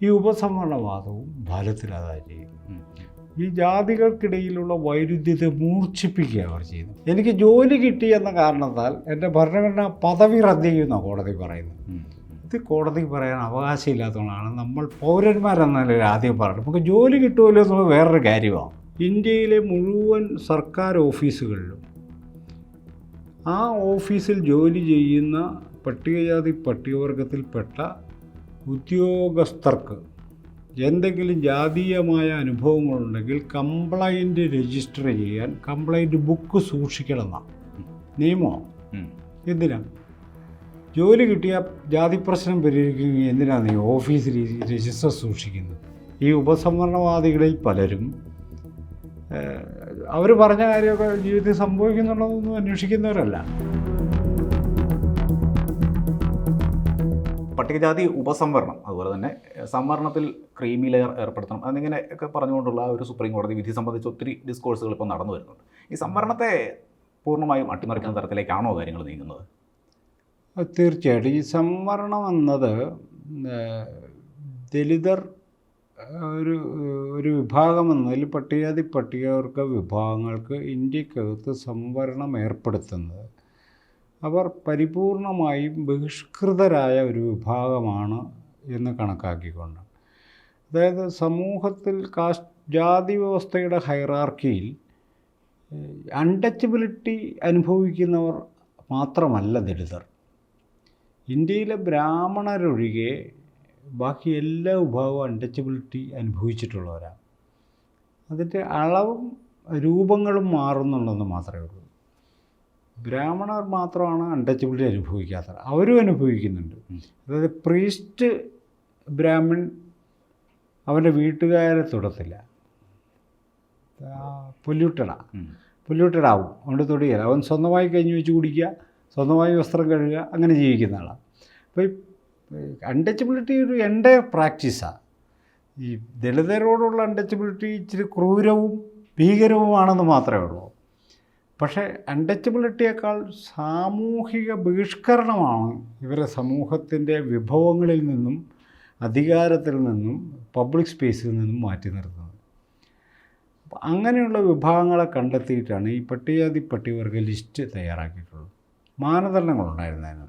ഈ ഉപസംഹരണവാദവും ഫലത്തിൽ അതാ ഈ ജാതികൾക്കിടയിലുള്ള വൈരുദ്ധ്യത്തെ മൂർച്ഛിപ്പിക്കുക അവർ ചെയ്യുന്നു എനിക്ക് ജോലി കിട്ടി എന്ന കാരണത്താൽ എന്റെ ഭരണഘടന പദവി റദ്ദ് ചെയ്യുന്ന കോടതി പറയുന്നു. ഇത് കോടതിക്ക് പറയാൻ അവകാശമില്ലാത്തതുകൊണ്ടാണ് നമ്മൾ പൗരന്മാരെന്ന നിലയിൽ ആദ്യം പറയുന്നത് നമുക്ക് ജോലി കിട്ടുമല്ലോ എന്നുള്ളത് വേറൊരു കാര്യമാണ്. ഇന്ത്യയിലെ മുഴുവൻ സർക്കാർ ഓഫീസുകളിലും ആ ഓഫീസിൽ ജോലി ചെയ്യുന്ന പട്ടികജാതി പട്ടികവർഗത്തിൽപ്പെട്ട ഉദ്യോഗസ്ഥർക്ക് എന്തെങ്കിലും ജാതീയമായ അനുഭവങ്ങളുണ്ടെങ്കിൽ കംപ്ലൈന്റ് രജിസ്റ്റർ ചെയ്യാൻ കംപ്ലൈന്റ് ബുക്ക് സൂക്ഷിക്കണം നിയമോ. എന്തിനാ? ജോലി കിട്ടിയ ജാതി പ്രശ്നം പരിഹരിക്കുകയും എന്തിനാണ് നീ ഓഫീസിൽ രജിസ്റ്റർ സൂക്ഷിക്കുന്നത്? ഈ ഉപസംവരണവാദികളിൽ പലരും അവർ പറഞ്ഞ കാര്യമൊക്കെ ജീവിതത്തിൽ സംഭവിക്കുന്നുള്ളതൊന്നും അന്വേഷിക്കുന്നവരല്ല. പട്ടികജാതി ഉപസംവരണം അതുപോലെ തന്നെ സംവരണത്തിൽ ക്രീമി ലെയർ ഏർപ്പെടുത്തണം എന്നിങ്ങനെ ഒക്കെ പറഞ്ഞുകൊണ്ടുള്ള ഒരു സുപ്രീം കോടതി വിധി സംബന്ധിച്ച് ഒത്തിരി ഡിസ്കോഴ്സുകൾ ഇപ്പോൾ നടന്നു വരുന്നുണ്ട്. ഈ സംവരണത്തെ പൂർണമായും അട്ടിമറിക്കുന്ന തരത്തിലേക്കാണോ കാര്യങ്ങൾ നീങ്ങുന്നത്? തീർച്ചയായിട്ടും. ഈ സംവരണം എന്നത് ദലിതർ ഒരു ഒരു വിഭാഗം എന്നതിൽ പട്ടികജാതി പട്ടികവർഗ വിഭാഗങ്ങൾക്ക് ഇന്ത്യക്കകത്ത് സംവരണം ഏർപ്പെടുത്തുന്നത് അവർ പരിപൂർണമായും ബഹിഷ്കൃതരായ ഒരു വിഭാഗമാണ് എന്ന് കണക്കാക്കിക്കൊണ്ട്. അതായത് സമൂഹത്തിൽ കാസ്റ്റ് ജാതി വ്യവസ്ഥയുടെ ഹൈറാർക്കിയിൽ അൺടച്ചബിലിറ്റി അനുഭവിക്കുന്നവർ മാത്രമല്ല ദളിതർ ഇന്ത്യയിലെ ബ്രാഹ്മണരൊഴികെ ബാക്കി എല്ലാ വിഭാഗവും അൺടച്ചബിലിറ്റി അനുഭവിച്ചിട്ടുള്ളവരാണ്. അതിന്റെ അളവും രൂപങ്ങളും മാറുന്നുണ്ടെന്ന് മാത്രമേ ഉള്ളൂ. ബ്രാഹ്മണർ മാത്രമാണ് അൺടച്ചബിലിറ്റി അനുഭവിക്കാത്തത്. അവരും അനുഭവിക്കുന്നുണ്ട്. അതായത് പ്രീസ്റ്റ് ബ്രാഹ്മൺ അവന്റെ വീട്ടുകാരെ തൊടത്തില്ല. പൊല്യൂട്ടഡ. പൊല്യൂട്ടഡ് ആവും അവന്റെ തൊടിയല്ല അവൻ സ്വന്തമായി കഴിഞ്ഞ് വെച്ച് കുടിക്കുക സ്വന്തമായി വസ്ത്രം കഴുകുക അങ്ങനെ ജീവിക്കുന്ന ആളാണ് അപ്പോൾ ഈ അൺടച്ചബിലിറ്റി ഒരു എന്റെ പ്രാക്ടീസാണ് ഈ ദളിതരോടുള്ള അൺടച്ചബിലിറ്റി ഇച്ചിരി ക്രൂരവും ഭീകരവുമാണെന്ന് മാത്രമേ ഉള്ളൂ. പക്ഷേ അൺടച്ചബിലിറ്റിയേക്കാൾ സാമൂഹിക ബഹിഷ്കരണമാണ് ഇവരെ സമൂഹത്തിന്റെ വിഭവങ്ങളിൽ നിന്നും അധികാരത്തിൽ നിന്നും പബ്ലിക് സ്പേസിൽ നിന്നും മാറ്റി നിർത്തുന്നത്. അങ്ങനെയുള്ള വിഭാഗങ്ങളെ കണ്ടെത്തിയിട്ടാണ് ഈ പട്ടികജാതി പട്ടികവർഗ ലിസ്റ്റ് തയ്യാറാക്കിയിട്ടുള്ളത്. മാനദണ്ഡങ്ങളുണ്ടായിരുന്നതിന്.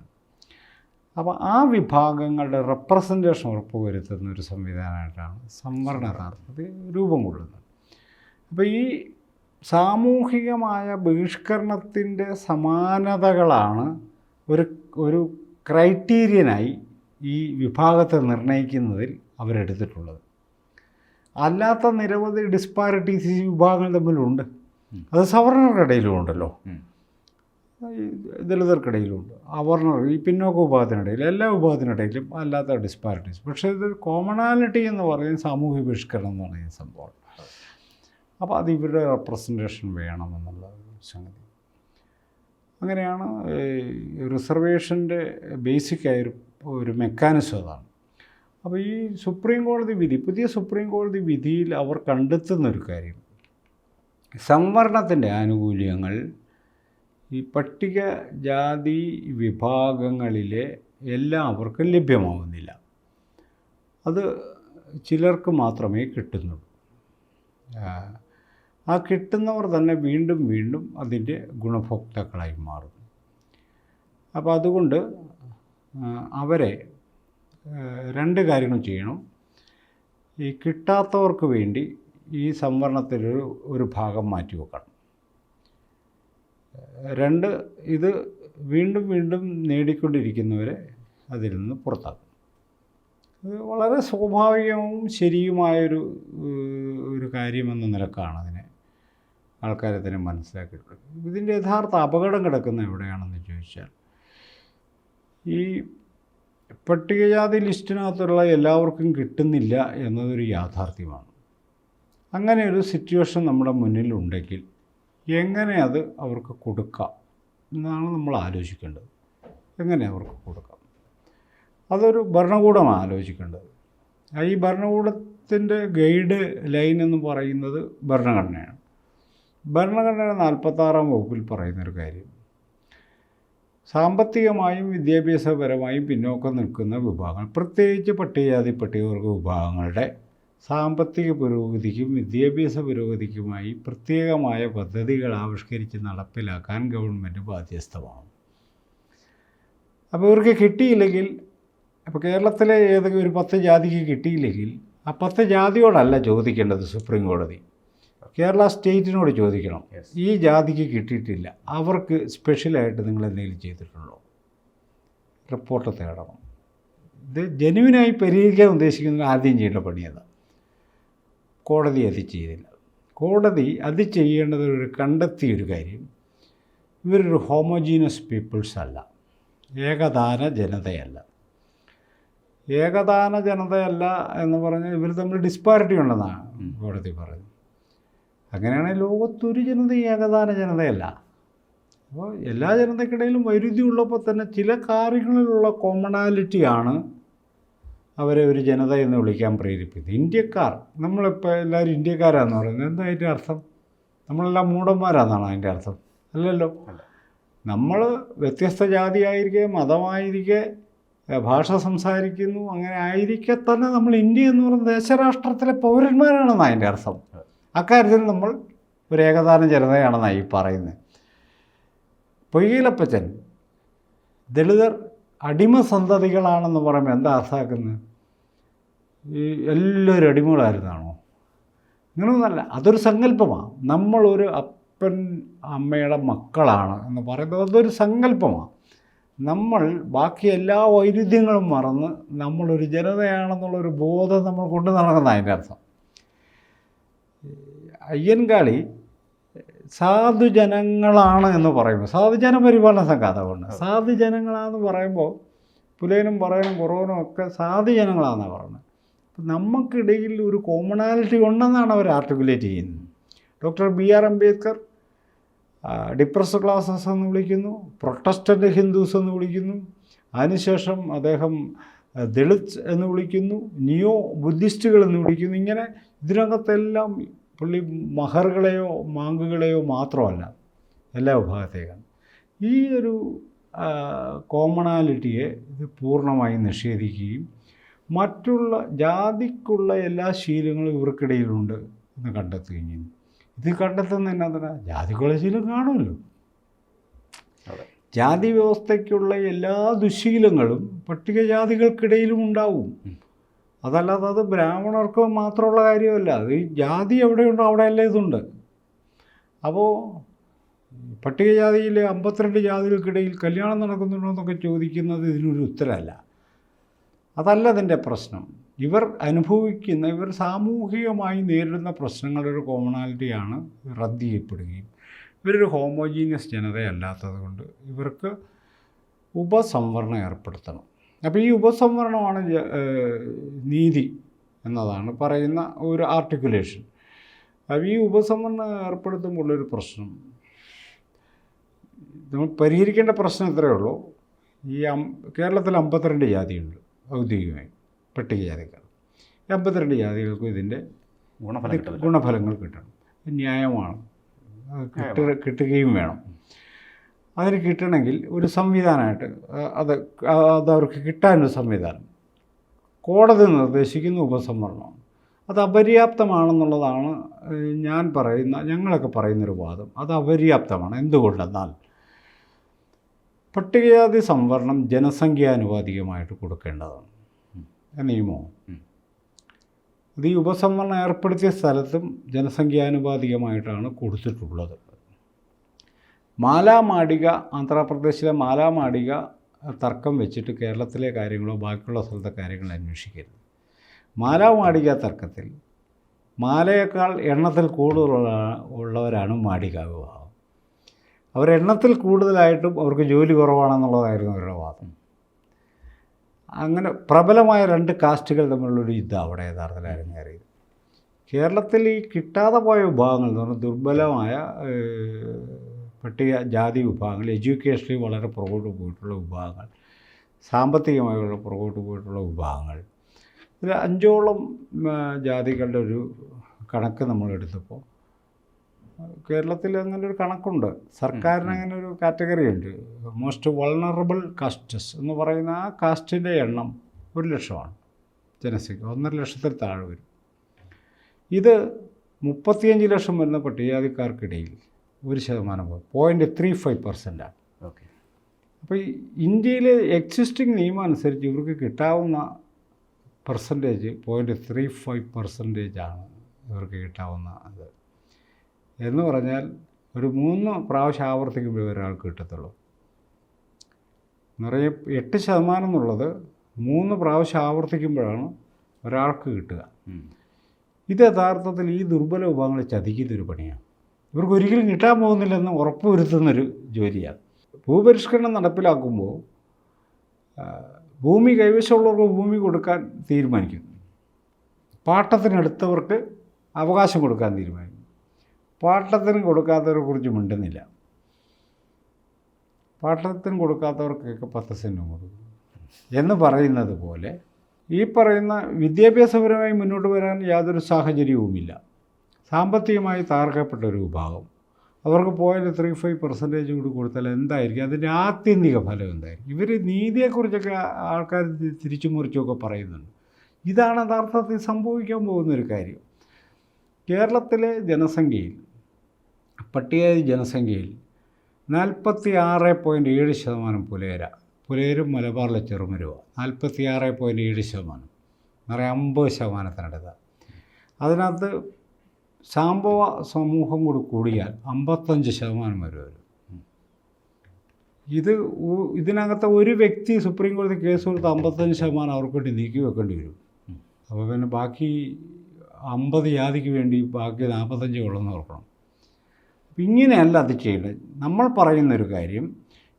അപ്പോൾ ആ വിഭാഗങ്ങളുടെ റെപ്രസെന്റേഷൻ ഉറപ്പുവരുത്തുന്ന ഒരു സംവിധാനമായിട്ടാണ് സംവരണ യഥാർത്ഥത്തിൽ രൂപം കൊള്ളുന്നത്. അപ്പോൾ ഈ സാമൂഹികമായ ബഹിഷ്കരണത്തിന്റെ സമാനതകളാണ് ഒരു ഒരു ക്രൈറ്റീരിയനായി ഈ വിഭാഗത്തെ നിർണയിക്കുന്നതിൽ അവരെടുത്തിട്ടുള്ളത്. അല്ലാത്ത നിരവധി ഡിസ്പാരിറ്റീസ് ഈ വിഭാഗങ്ങൾ തമ്മിലുണ്ട്. അത് സവർണർക്കിടയിലും ഉണ്ടല്ലോ ദളിതർക്കിടയിലുണ്ട്. അവർണർ ഈ പിന്നോക്ക വിഭാഗത്തിനിടയിൽ എല്ലാ വിഭാഗത്തിനിടയിലും അല്ലാത്ത ഡിസ്പാരിറ്റീസ്. പക്ഷേ ഇത് കോമണാലിറ്റി എന്ന് പറയുന്ന സാമൂഹ്യ ബഹിഷ്കരണം എന്ന് പറയുന്ന സംഭവമാണ്. അപ്പോൾ അത് ഇവരുടെ റെപ്രസെന്റേഷൻ വേണമെന്നുള്ള സംഗതി. അങ്ങനെയാണ് റിസർവേഷന്റെ ബേസിക്കായൊരു ഒരു മെക്കാനിസം അതാണ്. അപ്പോൾ ഈ സുപ്രീം കോടതി വിധി പുതിയ സുപ്രീം കോടതി വിധിയിൽ അവർ കണ്ടെത്തുന്ന ഒരു കാര്യം സംവരണത്തിന്റെ ആനുകൂല്യങ്ങൾ ഈ പട്ടിക ജാതി വിഭാഗങ്ങളിലെ എല്ലാവർക്കും ലഭ്യമാവുന്നില്ല. അത് ചിലർക്ക് മാത്രമേ കിട്ടുന്നുള്ളൂ. ആ, കിട്ടുന്നവർ തന്നെ വീണ്ടും വീണ്ടും അതിന്റെ ഗുണഭോക്താക്കളായി മാറും. അപ്പോൾ അതുകൊണ്ട് അവരെ രണ്ട് കാര്യങ്ങൾ ചെയ്യണം. ഈ കിട്ടാത്തവർക്ക് വേണ്ടി ഈ സംവരണത്തിലൊരു ഒരു ഭാഗം മാറ്റി വെക്കണം. രണ്ട് ഇത് വീണ്ടും വീണ്ടും നേടിക്കൊണ്ടിരിക്കുന്നവരെ അതിൽ നിന്ന് പുറത്താക്കും. ഇത് വളരെ സ്വാഭാവികവും ശരിയുമായൊരു ഒരു കാര്യമെന്ന നിലക്കാണ് അതിനെ ആൾക്കാരെ തന്നെ മനസ്സിലാക്കിയിട്ടുള്ളത് ഇതിന്റെ യഥാർത്ഥ അപകടം കിടക്കുന്ന എവിടെയാണെന്ന് ചോദിച്ചാൽ ഈ പട്ടികജാതി ലിസ്റ്റിനകത്തുള്ള എല്ലാവർക്കും കിട്ടുന്നില്ല എന്നതൊരു യാഥാർത്ഥ്യമാണ്. അങ്ങനെ ഒരു സിറ്റുവേഷൻ നമ്മുടെ മുന്നിലുണ്ടെങ്കിൽ എങ്ങനെ അത് അവർക്ക് കൊടുക്കാം എന്നാണ് നമ്മൾ ആലോചിക്കേണ്ടത്. എങ്ങനെ അവർക്ക് കൊടുക്കാം? അതൊരു ഭരണകൂടമാണ് ആലോചിക്കേണ്ടത്. ഈ ഭരണകൂടത്തിന്റെ ഗൈഡ് ലൈൻ എന്ന് പറയുന്നത് ഭരണഘടനയാണ്. ഭരണഘടനയുടെ നാൽപ്പത്താറാം വകുപ്പിൽ പറയുന്നൊരു കാര്യം. സാമ്പത്തികമായും വിദ്യാഭ്യാസപരമായും പിന്നോക്കം നിൽക്കുന്ന വിഭാഗങ്ങൾ പ്രത്യേകിച്ച് പട്ടികജാതി പട്ടികവർഗ വിഭാഗങ്ങളുടെ സാമ്പത്തിക പുരോഗതിക്കും വിദ്യാഭ്യാസ പുരോഗതിക്കുമായി പ്രത്യേകമായ പദ്ധതികൾ ആവിഷ്കരിച്ച് നടപ്പിലാക്കാൻ ഗവൺമെന്റ് ബാധ്യസ്ഥമാണ്. അപ്പോൾ ഇവർക്ക് കിട്ടിയില്ലെങ്കിൽ അപ്പോൾ കേരളത്തിലെ ഏതെങ്കിലും ഒരു പത്ത് ജാതിക്ക് കിട്ടിയില്ലെങ്കിൽ ആ പത്ത് ജാതിയോടല്ല ചോദിക്കേണ്ടത് സുപ്രീം കോടതി. കേരള സ്റ്റേറ്റിനോട് ചോദിക്കണം. ഈ ജാതിക്ക് കിട്ടിയിട്ടില്ല. അവർക്ക് സ്പെഷ്യലായിട്ട് നിങ്ങൾ എന്തെങ്കിലും ചെയ്തിട്ടുണ്ടോ? റിപ്പോർട്ട് തേടണം. ഇത് ജനുവിനായി പരിഹരിക്കാൻ ഉദ്ദേശിക്കുന്ന ആദ്യം ചെയ്യേണ്ട പണിയത് കോടതി അത് ചെയ്തില്ല കോടതി അത് ചെയ്യേണ്ടത് ഒരു കണ്ടെത്തിയൊരു കാര്യം. ഇവരൊരു ഹോമോജീനസ് പീപ്പിൾസ് അല്ല. ഏകദാന ജനതയല്ല. ഏകദാന ജനതയല്ല എന്ന് പറഞ്ഞാൽ ഇവർ തമ്മിൽ ഡിസ്പാരിറ്റി ഉണ്ടെന്നാണ് കോടതി പറയുന്നത്. അങ്ങനെയാണെങ്കിൽ ലോകത്തൊരു ജനത ഏകദാന ജനതയല്ല. അപ്പോൾ എല്ലാ ജനതയ്ക്കിടയിലും വൈരുദ്ധ്യം ഉള്ളപ്പോൾ തന്നെ ചില കാര്യങ്ങളിലുള്ള കോമണാലിറ്റിയാണ് അവരെ ഒരു ജനത എന്ന് വിളിക്കാൻ പ്രേരിപ്പിക്കുന്നത്. ഇന്ത്യക്കാർ നമ്മളിപ്പോൾ എല്ലാവരും ഇന്ത്യക്കാരാന്ന് പറയുന്നത്. എന്താ അതിന്റെ അർത്ഥം? നമ്മളെല്ലാം മൂടന്മാരാണെന്നാണ് അതിന്റെ അർത്ഥം? അല്ലല്ലോ. നമ്മൾ വ്യത്യസ്ത ജാതിയായിരിക്കെ മതമായിരിക്കെ ഭാഷ സംസാരിക്കുന്നു അങ്ങനെ ആയിരിക്കെ തന്നെ നമ്മൾ ഇന്ത്യ എന്ന് പറയുന്ന ദേശരാഷ്ട്രത്തിലെ പൗരന്മാരാണെന്നാണ് അതിന്റെ അർത്ഥം. അക്കാര്യത്തിൽ നമ്മൾ ഒരു ഏകദാന ജനതയാണെന്നാണ് ഈ പറയുന്നത്. പൊയ്യിലപ്പച്ചൻ ദളിതർ അടിമ സന്തതികളാണെന്ന് പറയുമ്പോൾ എന്താ അർത്ഥമാക്കുന്നത്? ഈ എല്ലാവരും അടിമകളായിരുന്നാണോ? ഇങ്ങനെയൊന്നല്ല അതൊരു സങ്കല്പമാണ്. നമ്മളൊരു അപ്പൻ അമ്മയുടെ മക്കളാണ് എന്ന് പറയുന്നത് അതൊരു സങ്കല്പമാണ്. നമ്മൾ ബാക്കി എല്ലാ വൈരുദ്ധ്യങ്ങളും മറന്ന് നമ്മളൊരു ജനതയാണെന്നുള്ളൊരു ബോധം നമ്മൾ കൊണ്ടു നടക്കുന്ന അതിന്റെ അർത്ഥം. അയ്യൻകാളി സാധുജനങ്ങളാണ് എന്ന് പറയുമ്പോൾ സാധുജന പരിപാലന സംഘം അതുകൊണ്ട് സാധുജനങ്ങളാന്ന് പറയുമ്പോൾ പുലയനും പറയനും കുറവനും ഒക്കെ സാധുജനങ്ങളാണെന്നാണ് പറയുന്നത്. അപ്പം നമുക്കിടയിൽ ഒരു കോമണാലിറ്റി ഉണ്ടെന്നാണ് അവർ ആർട്ടിക്കുലേറ്റ് ചെയ്യുന്നത്. Doctor B R Ambedkar depress classes എന്ന് വിളിക്കുന്നു പ്രൊട്ടസ്റ്റന്റ് ഹിന്ദുസ് എന്ന് വിളിക്കുന്നു അതിനുശേഷം അദ്ദേഹം ദളിത് എന്ന് വിളിക്കുന്നു നിയോ ബുദ്ധിസ്റ്റുകൾ എന്ന് വിളിക്കുന്നു ഇങ്ങനെ ഇതിനകത്തെല്ലാം പുള്ളി മഹറുകളെയോ മാങ്കുകളെയോ മാത്രമല്ല എല്ലാ വിഭാഗത്തേക്കാണ്. ഈ ഒരു കോമണാലിറ്റിയെ ഇത് പൂർണമായും നിഷേധിക്കുകയും മറ്റുള്ള ജാതിക്കുള്ള എല്ലാ ശീലങ്ങളും ഇവർക്കിടയിലുണ്ട് എന്ന് കണ്ടെത്തുകയും ചെയ്യുന്നു ഇത് കണ്ടെത്തുന്ന എന്നാ ജാതിക്കുള്ള ശീലം കാണുമല്ലോ. ജാതി വ്യവസ്ഥയ്ക്കുള്ള എല്ലാ ദുശീലങ്ങളും പട്ടികജാതികൾക്കിടയിലും ഉണ്ടാവും. അതല്ലാതെ അത് ബ്രാഹ്മണർക്ക് മാത്രമുള്ള കാര്യമല്ല. അത് ഈ ജാതി എവിടെയുണ്ടോ അവിടെയല്ലേ ഇതുണ്ട്. അപ്പോൾ പട്ടികജാതിയിലെ അമ്പത്തിരണ്ട് ജാതികൾക്കിടയിൽ കല്യാണം നടക്കുന്നുണ്ടോ എന്നൊക്കെ ചോദിക്കുന്നത് ഇതിനൊരു ഉത്തരമല്ല. അതല്ല അതിന്റെ പ്രശ്നം. ഇവർ അനുഭവിക്കുന്ന ഇവർ സാമൂഹികമായി നേരിടുന്ന പ്രശ്നങ്ങളുടെ ഒരു കോമണാലിറ്റിയാണ് റദ്ദ് ചെയ്യപ്പെടുകയും. ഇവരൊരു ഹോമോജീനിയസ് ജനതയല്ലാത്തത് കൊണ്ട് ഇവർക്ക് ഉപസംവരണം ഏർപ്പെടുത്തണം. അപ്പോൾ ഈ ഉപസംവരണമാണ് നീതി എന്നതാണ് പറയുന്ന ഒരു ആർട്ടിക്കുലേഷൻ അപ്പോൾ ഈ ഉപസംവരണം ഏർപ്പെടുത്തുമ്പോഴുള്ളൊരു പ്രശ്നം നമ്മൾ പരിഹരിക്കേണ്ട പ്രശ്നം ഇത്രയേ ഉള്ളൂ. ഈ അം കേരളത്തിൽ അമ്പത്തിരണ്ട് ജാതിയുണ്ട് ഔദ്യോഗികമായി പട്ടികജാതിക്കാർ ഈ അമ്പത്തിരണ്ട് ജാതികൾക്കും ഇതിന്റെ ഗുണഫലം ഗുണഫലങ്ങൾ കിട്ടണം. ന്യായമാണ്. കിട്ടുക കിട്ടുകയും വേണം. അതിന് കിട്ടണമെങ്കിൽ ഒരു സംവിധാനമായിട്ട് അത് അത് അവർക്ക് കിട്ടാനൊരു സംവിധാനം. കോടതി നിർദ്ദേശിക്കുന്ന ഉപസംവരണം. അത് അപര്യാപ്തമാണെന്നുള്ളതാണ് ഞാൻ പറയുന്ന ഞങ്ങളൊക്കെ പറയുന്നൊരു വാദം. അത് അപര്യാപ്തമാണ്. എന്തുകൊണ്ടെന്നാൽ പട്ടികജാതി സംവരണം ജനസംഖ്യാനുപാതികമായിട്ട് കൊടുക്കേണ്ടതാണ്. നിയമവും അത് ഈ ഉപസംവരണം ഏർപ്പെടുത്തിയ സ്ഥലത്തും ജനസംഖ്യാനുപാതികമായിട്ടാണ് കൊടുത്തിട്ടുള്ളത്. മാലാമാടിക ആന്ധ്രാപ്രദേശിലെ മാലാമാടിക തർക്കം വെച്ചിട്ട് കേരളത്തിലെ കാര്യങ്ങളോ ബാക്കിയുള്ള സ്ഥലത്തെ കാര്യങ്ങളോ അന്വേഷിക്കരുത്. മാലാമാടിക തർക്കത്തിൽ മാലയേക്കാൾ എണ്ണത്തിൽ കൂടുതലുള്ള ഉള്ളവരാണ് മാടിക വിവാഹം. അവർ എണ്ണത്തിൽ കൂടുതലായിട്ടും അവർക്ക് ജോലി കുറവാണെന്നുള്ളതായിരുന്നു അവരുടെ വാദം. അങ്ങനെ പ്രബലമായ രണ്ട് കാസ്റ്റുകൾ തമ്മിലുള്ളൊരു യുദ്ധം അവിടെ യഥാർത്ഥത്തിൽ അരങ്ങേറിയത് കേരളത്തിൽ ഈ കിട്ടാതെ പോയ വിഭാഗങ്ങൾ എന്ന് പറഞ്ഞാൽ ദുർബലമായ പട്ടിക ജാതി വിഭാഗങ്ങൾ എഡ്യൂക്കേഷനിൽ വളരെ പുറകോട്ട് പോയിട്ടുള്ള വിഭാഗങ്ങൾ സാമ്പത്തികമായുള്ള പുറകോട്ട് പോയിട്ടുള്ള വിഭാഗങ്ങൾ. ഇതിൽ അഞ്ചോളം ജാതികളുടെ ഒരു കണക്ക് നമ്മൾ എടുത്തപ്പോൾ കേരളത്തിൽ അങ്ങനെ ഒരു കണക്കുണ്ട്. സർക്കാരിന് അങ്ങനെ ഒരു കാറ്റഗറി ഉണ്ട്. മോസ്റ്റ് വൾണറബിൾ കാസ്റ്റസ് എന്ന് പറയുന്ന ആ കാസ്റ്റിന്റെ എണ്ണം ഒരു ലക്ഷമാണ്. ജനസംഖ്യ ഒന്നര ലക്ഷത്തിൽ താഴെ വരും. ഇത് മുപ്പത്തിയഞ്ച് ലക്ഷം വരുന്ന പട്ടികജാതിക്കാർക്കിടയിൽ ഒരു ശതമാനം പോയിന്റ് ത്രീ ഫൈവ് പെർസെന്റാണ് ഓക്കെ. അപ്പോൾ ഈ ഇന്ത്യയിലെ എക്സിസ്റ്റിംഗ് നിയമം അനുസരിച്ച് ഇവർക്ക് കിട്ടാവുന്ന percentage point three five percentage ആണ് ഇവർക്ക് കിട്ടാവുന്ന അത്. എന്ന് പറഞ്ഞാൽ ഒരു മൂന്ന് പ്രാവശ്യം ആവർത്തിക്കുമ്പോൾ ഒരാൾക്ക് കിട്ടത്തുള്ളൂ. നിറയെ എട്ട് ശതമാനം എന്നുള്ളത് മൂന്ന് പ്രാവശ്യം ആവർത്തിക്കുമ്പോഴാണ് ഒരാൾക്ക് കിട്ടുക. ഇത് യഥാർത്ഥത്തിൽ ഈ ദുർബല വിഭാഗങ്ങളെ ചതിക്കുന്നൊരു പണിയാണ്. ഇവർക്ക് ഒരിക്കലും കിട്ടാൻ പോകുന്നില്ലെന്ന് ഉറപ്പുവരുത്തുന്നൊരു ജോലിയാണ്. ഭൂപരിഷ്കരണം നടപ്പിലാക്കുമ്പോൾ ഭൂമി കൈവശമുള്ളവർക്ക് ഭൂമി കൊടുക്കാൻ തീരുമാനിക്കും പാട്ടത്തിനെടുത്തവർക്ക് അവകാശം കൊടുക്കാൻ തീരുമാനിക്കുന്നു. പാട്ടത്തിന് കൊടുക്കാത്തവരെ കുറിച്ച് മിണ്ടുന്നില്ല. പാട്ടത്തിന് കൊടുക്കാത്തവർക്കൊക്കെ പത്ത് സെന്റും കൊടുക്കും. എന്ന് പറയുന്നത് പോലെ ഈ പറയുന്ന വിദ്യാഭ്യാസപരമായി മുന്നോട്ട് വരാൻ യാതൊരു സാഹചര്യവുമില്ല. സാമ്പത്തികമായി താർക്കപ്പെട്ട ഒരു വിഭാഗം. അവർക്ക് പോയിന്റ് ത്രീ ഫൈവ് പെർസെന്റേജ് കൂടി കൊടുത്താൽ എന്തായിരിക്കും? അതിന്റെ ആത്യന്തിക ഫലം എന്തായിരിക്കും? ഇവർ നീതിയെക്കുറിച്ചൊക്കെ ആൾക്കാർ തിരിച്ചു മുറിച്ചുമൊക്കെ പറയുന്നുണ്ട്. ഇതാണ് യഥാർത്ഥത്തിൽ സംഭവിക്കാൻ പോകുന്നൊരു കാര്യം. കേരളത്തിലെ ജനസംഖ്യയിൽ പട്ടികജാതി ജനസംഖ്യയിൽ നാൽപ്പത്തി ആറ് പോയിന്റ് ഏഴ് ശതമാനം പുലേര പുലേരും മലബാറിലെ ചെറുമരുവ. നാൽപ്പത്തി ആറ് പോയിന്റ് ഏഴ് ശതമാനം. എന്ന് പറയാം അമ്പത് ശതമാനത്തിനടുത്ത. അതിനകത്ത് സാമ്പവ സമൂഹം കൂടി കൂടിയാൽ അമ്പത്തഞ്ച് ശതമാനം വരെ വരും ഇത് ഇതിനകത്ത് ഒരു വ്യക്തി സുപ്രീം കോടതി കേസ് കൊടുത്ത് അമ്പത്തഞ്ച് ശതമാനം അവർക്ക് വേണ്ടി നീക്കി വെക്കേണ്ടി വരും. അപ്പോൾ പിന്നെ ബാക്കി അമ്പത് ജാതിക്ക് വേണ്ടി ബാക്കി നാൽപ്പത്തഞ്ച് കൊള്ളുന്ന ഓർക്കണം. അപ്പം ഇങ്ങനെയല്ല അത് ചെയ്യേണ്ടത് നമ്മൾ പറയുന്നൊരു കാര്യം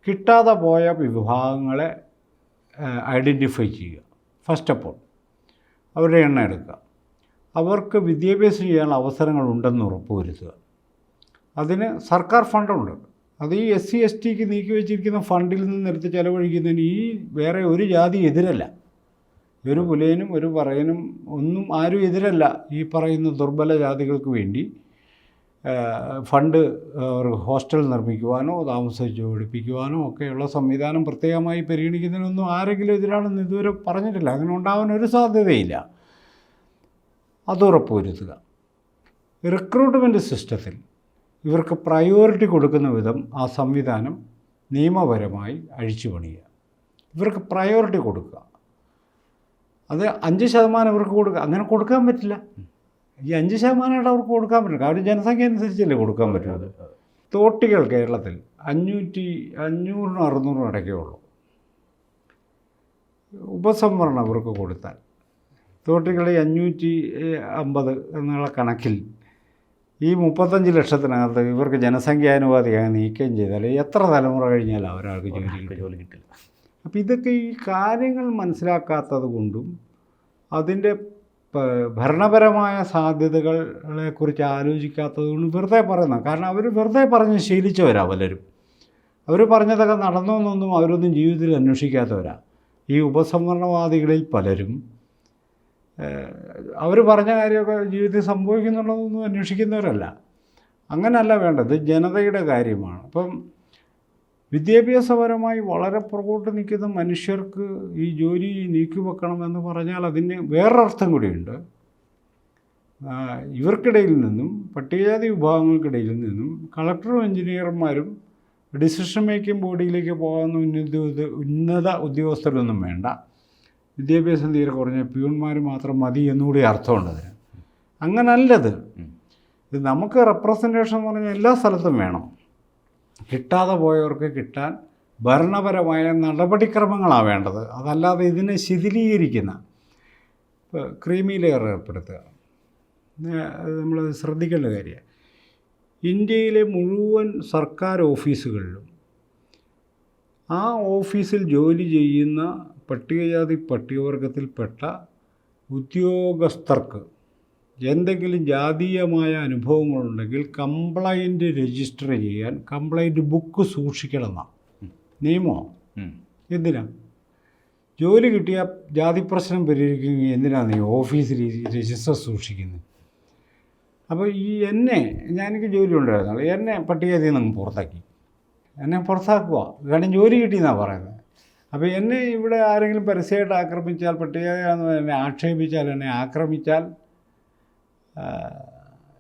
കിട്ടാതെ പോയ വിഭാഗങ്ങളെ ഐഡന്റിഫൈ ചെയ്യുക. ഫസ്റ്റ് ഓഫ് ഓൾ അവരുടെ എണ്ണം എടുക്കുക. അവർക്ക് വിദ്യാഭ്യാസം ചെയ്യാനുള്ള അവസരങ്ങൾ ഉണ്ടെന്ന് ഉറപ്പുവരുത്തുക അതിന് സർക്കാർ ഫണ്ടുണ്ട്. അത് ഈ എസ് സി എസ് ടിക്ക് നീക്കി വെച്ചിരിക്കുന്ന ഫണ്ടിൽ നിന്ന് എടുത്ത് ചെലവഴിക്കുന്നതിന് ഈ വേറെ ഒരു ജാതി എതിരല്ല. ഒരു പുലയനും ഒരു പറയനും ഒന്നും ആരും എതിരല്ല ഈ പറയുന്ന ദുർബല ജാതികൾക്ക് വേണ്ടി. ഫണ്ട് ഹോസ്റ്റൽ നിർമ്മിക്കുവാനോ താമസിച്ച് പഠിപ്പിക്കുവാനോ ഒക്കെയുള്ള സംവിധാനം പ്രത്യേകമായി പരിഗണിക്കുന്നതിനൊന്നും ആരെങ്കിലും എതിരാണെന്ന് ഇതുവരെ പറഞ്ഞിട്ടില്ല. അങ്ങനെ ഉണ്ടാവാൻ ഒരു സാധ്യതയില്ല. അത് ഉറപ്പുവരുത്തുക റിക്രൂട്ട്മെന്റ് സിസ്റ്റത്തിൽ ഇവർക്ക് പ്രയോറിറ്റി കൊടുക്കുന്ന വിധം ആ സംവിധാനം നിയമപരമായി അഴിച്ചു പണിയുക. ഇവർക്ക് പ്രയോറിറ്റി കൊടുക്കുക. അത് അഞ്ച് ശതമാനം ഇവർക്ക് കൊടുക്കുക അങ്ങനെ കൊടുക്കാൻ പറ്റില്ല. ഈ അഞ്ച് ശതമാനമായിട്ട് അവർക്ക് കൊടുക്കാൻ പറ്റില്ല. കാരണം ജനസംഖ്യ അനുസരിച്ചല്ലേ കൊടുക്കാൻ പറ്റുന്നത് തോട്ടികൾ കേരളത്തിൽ അഞ്ഞൂറ്റി അഞ്ഞൂറിനും അറുന്നൂറിനും ഇടയ്ക്കേ ഉള്ളൂ. ഉപസംവരണം ഇവർക്ക് കൊടുത്താൽ തോട്ടികളെ അഞ്ഞൂറ്റി അമ്പത് എന്നുള്ള കണക്കിൽ ഈ മുപ്പത്തഞ്ച് ലക്ഷത്തിനകത്ത് ഇവർക്ക് ജനസംഖ്യാനുപാതിയായി നീക്കം ചെയ്താൽ എത്ര തലമുറ കഴിഞ്ഞാൽ ഒരാൾക്ക് ജോലി ജോലി കിട്ടില്ല. അപ്പോൾ ഇതൊക്കെ ഈ കാര്യങ്ങൾ മനസ്സിലാക്കാത്തത് കൊണ്ടും അതിന്റെ ഭരണപരമായ ഭരണപരമായ സാധ്യതകളെക്കുറിച്ച് ആലോചിക്കാത്തത് കൊണ്ടും വെറുതെ പറയുന്ന കാരണം അവർ വെറുതെ പറഞ്ഞ് ശീലിച്ചവരാ പലരും. അവർ പറഞ്ഞതൊക്കെ നടന്നോന്നൊന്നും അവരൊന്നും ജീവിതത്തിൽ അന്വേഷിക്കാത്തവരാ. ഈ ഉപസംവരണവാദികളിൽ പലരും അവർ പറഞ്ഞ കാര്യമൊക്കെ ജീവിതത്തിൽ സംഭവിക്കുന്നുള്ളതൊന്നും അന്വേഷിക്കുന്നവരല്ല. അങ്ങനല്ല വേണ്ടത് ജനതയുടെ കാര്യമാണ്. അപ്പം വിദ്യാഭ്യാസപരമായി വളരെ പുറകോട്ട് നിൽക്കുന്ന മനുഷ്യർക്ക് ഈ ജോലി നീക്കിവെക്കണമെന്ന് പറഞ്ഞാൽ അതിന് വേറൊരർത്ഥം കൂടിയുണ്ട്. ഇവർക്കിടയിൽ നിന്നും പട്ടികജാതി വിഭാഗങ്ങൾക്കിടയിൽ നിന്നും കളക്ടറും എഞ്ചിനീയർമാരും ഡിസിഷൻ മേക്കിംഗ് ബോഡിയിലേക്ക് പോകാവുന്ന ഉന്നത ഉന്നത ഉദ്യോഗസ്ഥരൊന്നും വേണ്ട. വിദ്യാഭ്യാസം തീരെ കുറഞ്ഞ പ്യൂൺമാർ മാത്രം മതി എന്നുകൂടി അർത്ഥമുണ്ട് അതിന് അങ്ങനല്ലത് ഇത് നമുക്ക് റെപ്രസെന്റേഷൻ എന്ന് പറഞ്ഞാൽ എല്ലാ സ്ഥലത്തും വേണം. കിട്ടാതെ പോയവർക്ക് കിട്ടാൻ ഭരണപരമായ നടപടിക്രമങ്ങളാണ് വേണ്ടത്. അതല്ലാതെ ഇതിനെ ശിഥിലീകരിക്കുന്ന ഇപ്പോൾ ക്രീമി ലെയർ ഏർപ്പെടുത്തുക നമ്മൾ ശ്രദ്ധിക്കേണ്ട കാര്യമാണ് ഇന്ത്യയിലെ മുഴുവൻ സർക്കാർ ഓഫീസുകളിലും ആ ഓഫീസിൽ ജോലി ചെയ്യുന്ന പട്ടികജാതി പട്ടികവർഗത്തിൽപ്പെട്ട ഉദ്യോഗസ്ഥർക്ക് എന്തെങ്കിലും ജാതീയമായ അനുഭവങ്ങളുണ്ടെങ്കിൽ കംപ്ലൈന്റ് രജിസ്റ്റർ ചെയ്യാൻ കംപ്ലൈന്റ് ബുക്ക് സൂക്ഷിക്കണമെന്നാണ് നിയമമാണ് ഉം. എന്തിനാ? ജോലി കിട്ടിയ ജാതി പ്രശ്നം പരിഹരിക്കുകയും എന്തിനാണ് നീ ഓഫീസിൽ രജിസ്റ്റർ സൂക്ഷിക്കുന്നത്? അപ്പോൾ ഈ എന്നെ ഞാൻ എനിക്ക് ജോലി ഉണ്ടായിരുന്നു എന്നെ പട്ടികയിൽ നിന്ന് പുറത്താക്കി. എന്നെ പുറത്താക്കുക. കാരണം ജോലി കിട്ടിയെന്നാണ് പറയുന്നത്. അപ്പോൾ എന്നെ ഇവിടെ ആരെങ്കിലും പരസ്യമായിട്ട് ആക്രമിച്ചാൽ പട്ടികയാണെന്ന് എന്നെ ആക്ഷേപിച്ചാൽ എന്നെ ആക്രമിച്ചാൽ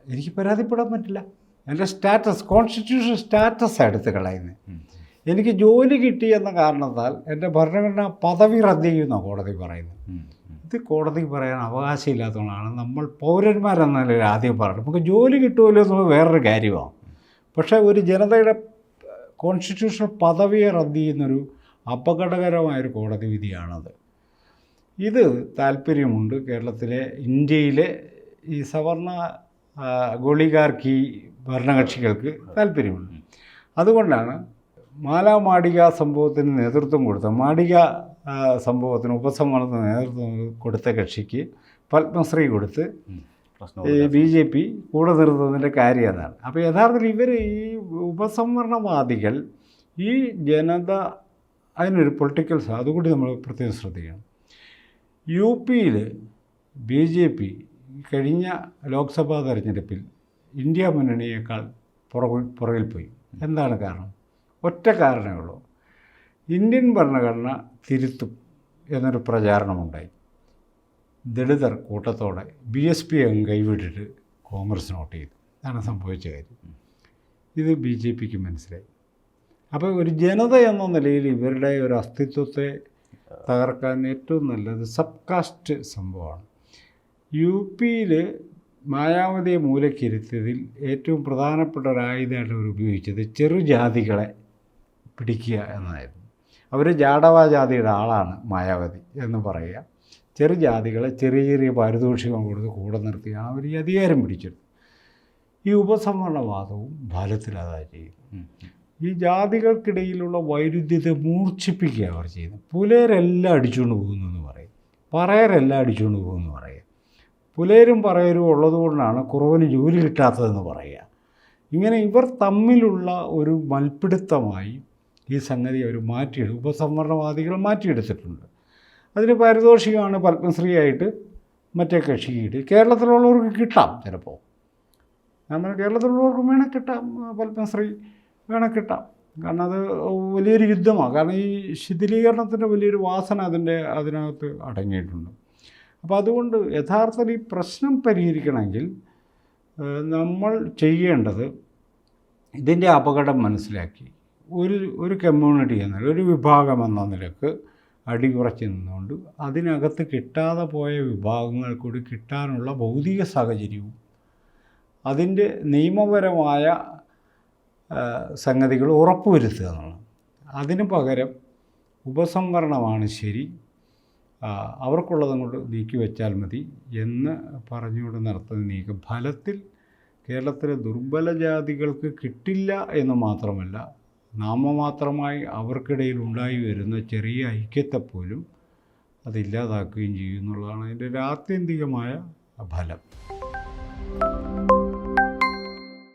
എനിക്ക് പരാതിപ്പെടാൻ പറ്റില്ല. എന്റെ സ്റ്റാറ്റസ് കോൺസ്റ്റിറ്റ്യൂഷൻ സ്റ്റാറ്റസ് എടുത്ത് കളയുന്നത് എനിക്ക് ജോലി കിട്ടി എന്ന കാരണത്താൽ എന്റെ ഭരണഘടനാ പദവി റദ്ദ് ചെയ്യുന്ന കോടതി പറയുന്നു ഇത് കോടതി പറയാൻ അവകാശമില്ലാത്തതുകൊണ്ടാണ് നമ്മൾ പൗരന്മാരെന്ന നിലയിൽ ആദ്യം പറയുന്നത് നമുക്ക് ജോലി കിട്ടുമല്ലോ എന്നുള്ളത് വേറൊരു കാര്യമാണ് പക്ഷേ ഒരു ജനതയുടെ കോൺസ്റ്റിറ്റ്യൂഷണൽ പദവിയെ റദ്ദ് ചെയ്യുന്നൊരു അപകടകരമായൊരു കോടതി വിധിയാണത്. ഇത് താല്പര്യമുണ്ട് കേരളത്തിലെ ഇന്ത്യയിലെ ഈ സവർണ ഗോളികാർക്കി ഭരണകക്ഷികൾക്ക് താല്പര്യമുണ്ട്. അതുകൊണ്ടാണ് മാലാമാടിക സംഭവത്തിന് നേതൃത്വം കൊടുത്ത മാടിക സംഭവത്തിന് ഉപസംഹരണത്തിന് നേതൃത്വം കൊടുത്ത കക്ഷിക്ക് പത്മശ്രീ കൊടുത്ത് ബി ജെ പി കൂടെ നിർത്തുന്നതിന്റെ കാര്യം അതാണ്. അപ്പോൾ യഥാർത്ഥത്തിൽ ഇവർ ഈ ഉപസംവരണവാദികൾ ഈ ജനത അതിനൊരു പൊളിറ്റിക്കൽ അതുകൂടി നമ്മൾ പ്രത്യേകം ശ്രദ്ധിക്കണം. യു പിയിൽ ബി ജെ പി കഴിഞ്ഞ ലോക്സഭാ തെരഞ്ഞെടുപ്പിൽ ഇന്ത്യ മുന്നണിയേക്കാൾ പുറകിൽ പുറകിൽ പോയി. എന്താണ് കാരണം? ഒറ്റ കാരണമേ ഉള്ളൂ. ഇന്ത്യൻ ഭരണഘടന തിരുത്തും എന്നൊരു പ്രചാരണമുണ്ടായി. ദളിതർ കൂട്ടത്തോടെ ബി എസ് പി അങ്ങ് കൈവിട്ടിട്ട് കോൺഗ്രസ് നോട്ട് ചെയ്തു. അതാണ് സംഭവിച്ച കാര്യം. ഇത് ബി ജെ പിക്ക് മനസ്സിലായി. അപ്പോൾ ഒരു ജനത എന്ന നിലയിൽ ഇവരുടെ ഒരു അസ്തിത്വത്തെ തകർക്കാൻ ഏറ്റവും നല്ലത് സബ് കാസ്റ്റ് സംഭവമാണ്. യു പിയിൽ മായാവതിയെ മൂലക്കിരുത്തിയതിൽ ഏറ്റവും പ്രധാനപ്പെട്ട ഒരു ആയുധമായിട്ട് അവർ ഉപയോഗിച്ചത് ചെറുജാതികളെ പിടിക്കുക എന്നായിരുന്നു. അവർ ജാടവ ജാതിയുടെ ആളാണ് മായാവതി എന്ന് പറയുക. ചെറുജാതികളെ ചെറിയ ചെറിയ പാരിതോഷികം കൊടുത്ത് കൂടെ നിർത്തിയാണ് അവർ ഈ അധികാരം പിടിച്ചത് ഈ ഉപസംവരണവാദവും ഫലത്തിൽ അതാ ഈ ജാതികൾക്കിടയിലുള്ള വൈരുദ്ധ്യത്തെ മൂർച്ഛിപ്പിക്കുക അവർ ചെയ്യുന്നത് പുലയരെല്ലാം അടിച്ചുകൊണ്ട് പോകുന്നു എന്ന് പറയും. പറയരെല്ലാം അടിച്ചുകൊണ്ട് പോകുന്നു പറയുക പുലേരും പറയരും ഉള്ളതുകൊണ്ടാണ് കുറവിന് ജോലി കിട്ടാത്തതെന്ന് പറയുക. ഇങ്ങനെ ഇവർ തമ്മിലുള്ള ഒരു മൽപിടുത്തമായി ഈ സംഗതി അവർ മാറ്റിയെടുക്കും ഉപസംവരണവാദികൾ മാറ്റിയെടുത്തിട്ടുണ്ട്. അതിന് പാരിതോഷികമാണ് പത്മശ്രീ ആയിട്ട് മറ്റേ കക്ഷിയിട്ട് കേരളത്തിലുള്ളവർക്ക് കിട്ടാം ചിലപ്പോൾ. നമ്മൾ കേരളത്തിലുള്ളവർക്കും വേണേൽ കിട്ടാം പത്മശ്രീ. വേണേൽ കിട്ടാം. കാരണം അത് വലിയൊരു യുദ്ധമാണ്. കാരണം ഈ ശിഥിലീകരണത്തിന്റെ വലിയൊരു വാസന അതിന്റെ അതിനകത്ത് അടങ്ങിയിട്ടുണ്ട്. അപ്പോൾ അതുകൊണ്ട് യഥാർത്ഥത്തിൽ ഈ പ്രശ്നം പരിഹരിക്കണമെങ്കിൽ നമ്മൾ ചെയ്യേണ്ടത് ഇതിന്റെ അപകടം മനസ്സിലാക്കി. ഒരു ഒരു കമ്മ്യൂണിറ്റി എന്ന ഒരു വിഭാഗം എന്ന നിലയ്ക്ക് അടികുറച്ച് നിന്നുകൊണ്ട് അതിനകത്ത് കിട്ടാതെ പോയ വിഭാഗങ്ങൾ കൂടി കിട്ടാനുള്ള ഭൗതിക സാഹചര്യവും അതിന്റെ നിയമപരമായ സംഗതികൾ ഉറപ്പുവരുത്തുക എന്നുള്ളത്. അതിന് പകരം ഉപസംവരണമാണ് ശരി. അവർക്കുള്ളതും കൊണ്ട് നീക്കി വെച്ചാൽ മതി എന്ന് പറഞ്ഞുകൊണ്ട് നടത്തുന്ന നീക്കം. ഫലത്തിൽ കേരളത്തിലെ ദുർബല ജാതികൾക്ക് കിട്ടില്ല എന്ന് മാത്രമല്ല നാമമാത്രമായി അവർക്കിടയിൽ ഉണ്ടായി വരുന്ന ചെറിയ ഐക്യത്തെ പോലും അതില്ലാതാക്കുകയും ചെയ്യും എന്നുള്ളതാണ് അതിന്റെ ഒരു ആത്യന്തികമായ ഫലം.